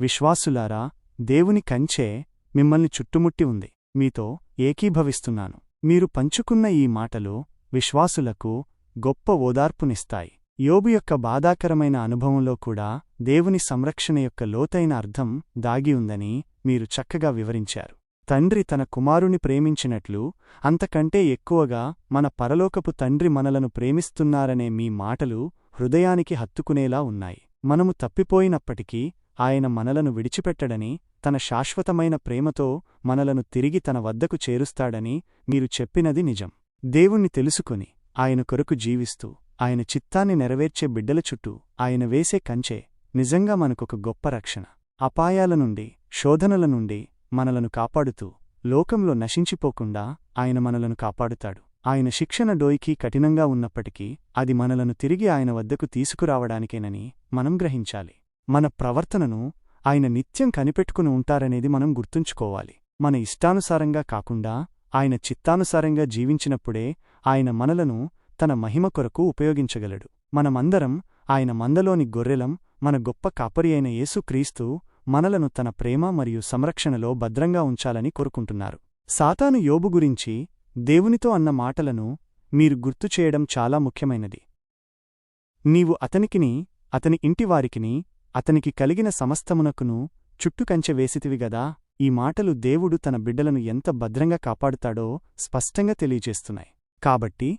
విశ్వాసులారా దేవుని కంచే మిమ్మల్ని చుట్టుముట్టి ఉంది. మీతో ఏకీభవిస్తున్నాను. మీరు పంచుకున్న ఈ మాటలు విశ్వాసులకు గొప్ప ఓదార్పునిస్తాయి. యోబు యొక్క బాధాకరమైన అనుభవంలో కూడా దేవుని సంరక్షణ యొక్క లోతైన అర్థం దాగి ఉందని మీరు చక్కగా వివరించారు. తండ్రి తన కుమారుని ప్రేమించినట్లు అంతకంటే ఎక్కువగా మన పరలోకపు తండ్రి మనలను ప్రేమిస్తున్నారనే మీ మాటలు హృదయానికి హత్తుకునేలా ఉన్నాయి. మనము తప్పిపోయినప్పటికీ ఆయన మనలను విడిచిపెట్టడని తన శాశ్వతమైన ప్రేమతో మనలను తిరిగి తన వద్దకు చేరుస్తాడని మీరు చెప్పినది నిజం. దేవుణ్ణి తెలుసుకుని ఆయన కొరకు జీవిస్తూ ఆయన చిత్తాన్ని నెరవేర్చే బిడ్డల చుట్టూ ఆయన వేసే కంచే నిజంగా మనకొక గొప్ప రక్షణ. అపాయాల నుండి శోధనల నుండి మనలను కాపాడుతూ లోకంలో నశించిపోకుండా ఆయన మనలను కాపాడుతాడు. ఆయన శిక్షణ డోయికి కఠినంగా ఉన్నప్పటికీ అది మనలను తిరిగి ఆయన వద్దకు తీసుకురావడానికేనని మనం గ్రహించాలి. మన ప్రవర్తనను ఆయన నిత్యం కనిపెట్టుకుని ఉంటారనేది మనం గుర్తుంచుకోవాలి. మన ఇష్టానుసారంగా కాకుండా ఆయన చిత్తానుసారంగా జీవించినప్పుడే ఆయన మనలను తన మహిమ కొరకు ఉపయోగించగలడు. మనమందరం ఆయన మందలోని గొర్రెలం మన గొప్ప కాపరి అయిన యేసుక్రీస్తు మనలను తన ప్రేమ మరియు సంరక్షణలో భద్రంగా ఉంచాలని కోరుకుంటున్నారు. సాతాను యోబు గురించి దేవునితో అన్న మాటలను మీరు గుర్తుచేయడం చాలా ముఖ్యమైనది. నీవు అతనికిని అతని ఇంటివారికిని అతనికి కలిగిన సమస్తమునకును చుట్టుకంచె వేసితివిగదా ఈ మాటలు దేవుడు తన బిడ్డలను ఎంత భద్రంగా కాపాడుతాడో స్పష్టంగా తెలియజేస్తున్నాయి. కాబట్టి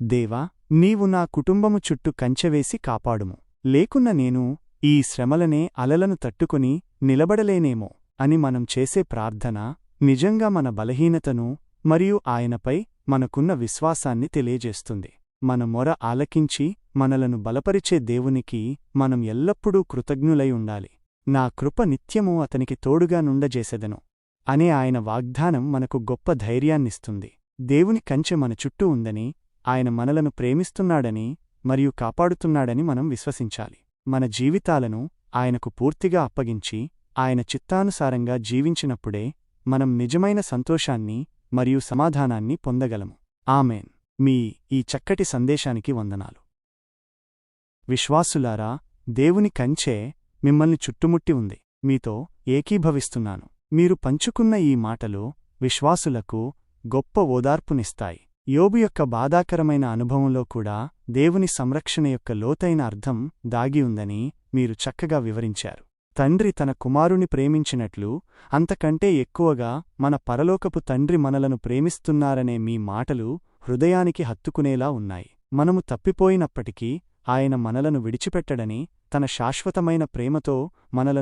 దేవా నీవు నా కుటుంబము చుట్టూ కంచెవేసి కాపాడుము. లేకున్న నేను ఈ శ్రమలనే అలలను తట్టుకుని నిలబడలేనేమో అని మనం చేసే ప్రార్థన నిజంగా మన బలహీనతను మరియు ఆయనపై మనకున్న విశ్వాసాన్ని తెలియజేస్తుంది. మన మొర ఆలకించి మనలను బలపరిచే దేవునికి మనం ఎల్లప్పుడూ కృతజ్ఞులై ఉండాలి. నా కృప నిత్యము అతనికి తోడుగా నుండజేసెదను అనే ఆయన వాగ్దానం మనకు గొప్ప ధైర్యాన్నిస్తుంది. దేవుని కంచె మన చుట్టూ ఉందని ఆయన మనలను ప్రేమిస్తున్నాడని మరియు కాపాడుతున్నాడని మనం విశ్వసించాలి. మన జీవితాలను ఆయనకు పూర్తిగా అప్పగించి ఆయన చిత్తానుసారంగా జీవించినప్పుడే మనం నిజమైన సంతోషాన్ని మరియు సమాధానాన్ని పొందగలము. ఆమెన్. మీ ఈ చక్కటి సందేశానికి వందనాలు. విశ్వాసులారా దేవుని కంచే మిమ్మల్ని చుట్టుముట్టి ఉంది. మీతో ఏకీభవిస్తున్నాను. మీరు పంచుకున్న ఈ మాటలు విశ్వాసులకు గొప్ప ఓదార్పునిస్తాయి. యోబు యొక్క బాధాకరమైన అనుభవంలో కూడా దేవుని సంరక్షణ యొక్క లోతైన అర్థం దాగి ఉందని మీరు చక్కగా వివరించారు. తండ్రి తన కుమారుని ప్రేమించినట్లు అంతకంటే ఎక్కువగా మన పరలోకపు తండ్రి మనలను ప్రేమిస్తున్నారనే మీ మాటలు హృదయానికి హత్తుకునేలా ఉన్నాయి. మనము తప్పిపోయినప్పటికీ ఆయన మనలను విడిచిపెట్టడని తన శాశ్వతమైన ప్రేమతో మనలను